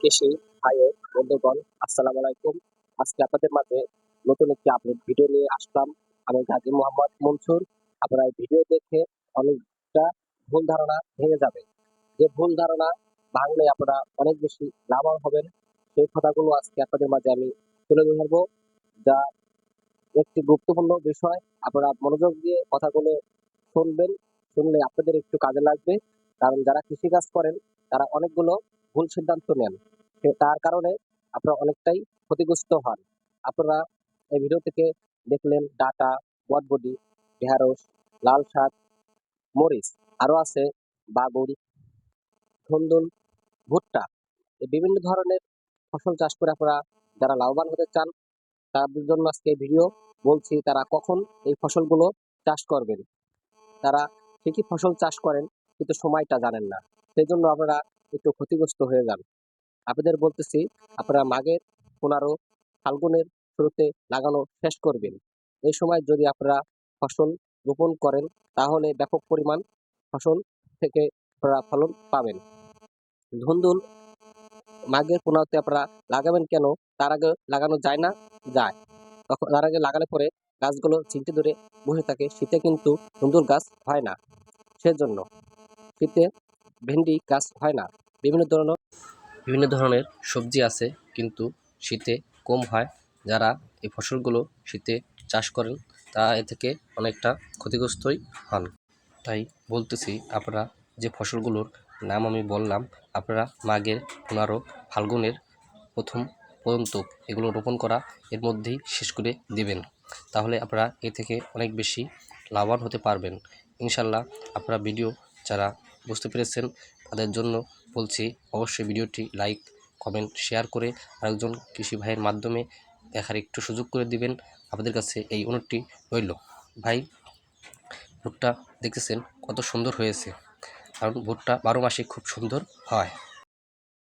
কৃষি ভাই বন্ধুগণ, আসসালামু আলাইকুম। আজকে আপনাদের মাঝে নতুন একটি আপডেট ভিডিও নিয়ে আসলাম। আমি গাজী মোহাম্মদ মনসুর। আপনারা এই ভিডিও দেখে অনেকটা ভুল ধারণা ভেঙে যাবে। যে ভুল ধারণা ভাঙলে আপনারা অনেক বেশি লাভবান হবেন। সেই কথাগুলো আজকে আপনাদের মাঝে আমি তুলে ধরবো, যা একটি গুরুত্বপূর্ণ বিষয়। আপনারা মনোযোগ দিয়ে কথাগুলো শুনবেন, শুনলে আপনাদের একটু কাজে লাগবে। কারণ যারা কৃষিকাজ করেন, তারা অনেকগুলো ভুল সিদ্ধান্ত নেন। তার কারণে আপনারা অনেকটাই ক্ষতিগ্রস্ত হন। আপনারা এই ভিডিও থেকে দেখলেন ডাটা বটবডি ঢেঁড়স লাল শাক মরিচ আরও আছে বাগুন ধুন্দুল ভুট্টা বিভিন্ন ধরনের ফসল চাষ করে আপনারা যারা লাভবান হতে চান, তাদের জন্য আজকে ভিডিও বলছি তারা কখন এই ফসলগুলো চাষ করবেন। তারা ঠিকই ফসল চাষ করেন, কিন্তু সময়টা জানেন না। সেই জন্য আপনারা একটু ক্ষতিগ্রস্ত হয়ে যান আপনাদের বলতেছি, আপনারা মাঘের পনেরো ফাল্গুনের শুরুতে লাগানো শেষ করবেন। এই সময় যদি আপনারা ফসল রোপণ করেন, তাহলে ব্যাপক পরিমাণ ফসল থেকে আপনারা ফলন পাবেন। ধুন্দুল মাঘের পনেরোতে আপনারা লাগাবেন কেন? তার আগে লাগানো যায় না? যায়। তখন তার আগে লাগালে পরে গাছগুলো চিনতে ধরে বসে থাকে। শীতে কিন্তু ধুন্দুল গাছ হয় না। সেজন্য শীতে ভেন্ডি গাছ হয় না? বিভিন্ন ধরনের? বিভিন্ন ধরনের সবজি আছে, কিন্তু শীতে কম হয়। যারা এই ফসলগুলো শীতে চাষ করেন তা এ থেকে অনেকটা ক্ষতিগ্রস্তই হন। তাই বলতেছি, আপনারা যে ফসলগুলোর নাম আমি বললাম, আপনারা মাঘের পনেরো ফাল্গুনের প্রথম পর্যন্ত এগুলো রোপণ করা এর মধ্যেই শেষ করে দিবেন। তাহলে আপনারা এ থেকে অনেক বেশি লাভবান হতে পারবেন। ইনশাল্লাহ, আপনারা ভিডিও যারা বুঝতে পেরেছেন তাদের জন্য বলছি অবশ্যই ভিডিওটি লাইক, কমেন্ট, শেয়ার করে আরেকজন কৃষি ভাইয়ের মাধ্যমে দেখার একটু সুযোগ করে দিবেন। আপনাদের কাছে এই অনুরোধটি রইল। ভাই, ভুট্টা দেখতেছেন কত সুন্দর হয়েছে। কারণ ভুট্টা বারো মাসে খুব সুন্দর হয়।